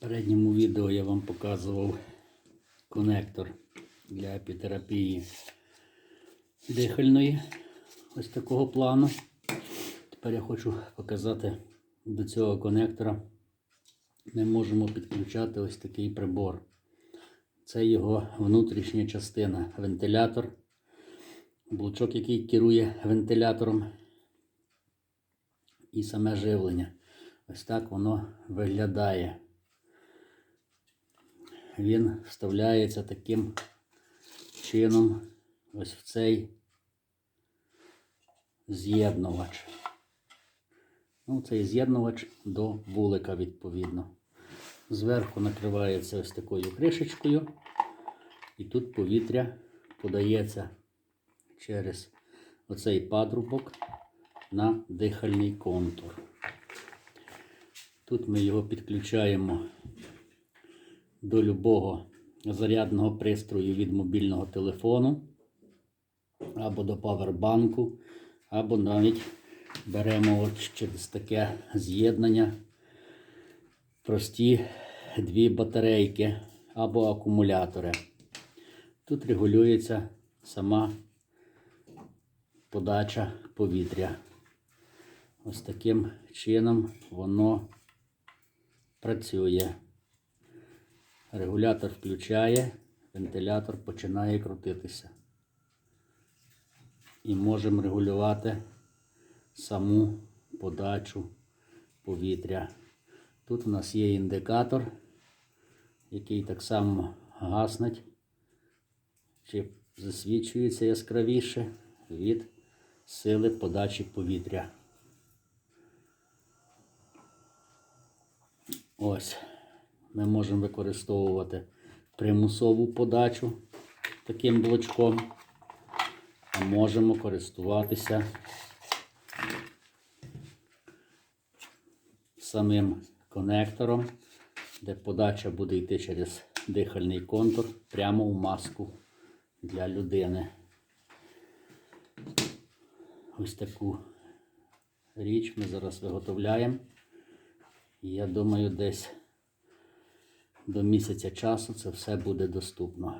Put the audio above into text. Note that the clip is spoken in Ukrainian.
попередньому відео я вам показував конектор для епітерапії дихальної. Ось такого плану. Тепер я хочу показати до цього конектора. Ми можемо підключати ось такий прибор. Це його внутрішня частина, вентилятор, блочок, який керує вентилятором, і саме живлення. Ось так воно виглядає. Він вставляється таким чином ось в цей з'єднувач. Ну, цей з'єднувач до вулика відповідно. Зверху накривається ось такою кришечкою, і тут повітря подається через оцей патрубок на дихальний контур. Тут ми його підключаємо до любого зарядного пристрою від мобільного телефону, або до павербанку, або навіть беремо от через таке з'єднання прості дві батарейки або акумулятори. Тут регулюється сама подача повітря. Ось таким чином воно працює. Регулятор включає, вентилятор починає крутитися. І можемо регулювати саму подачу повітря. Тут у нас є індикатор, який так само гаснить, чи засвічується яскравіше від сили подачі повітря. Ось ми можемо використовувати примусову подачу таким блочком, а можемо користуватися самим конектором, де подача буде йти через дихальний контур прямо в маску для людини. Ось таку річ ми зараз виготовляємо. Я думаю, десь до місяця часу це все буде доступно.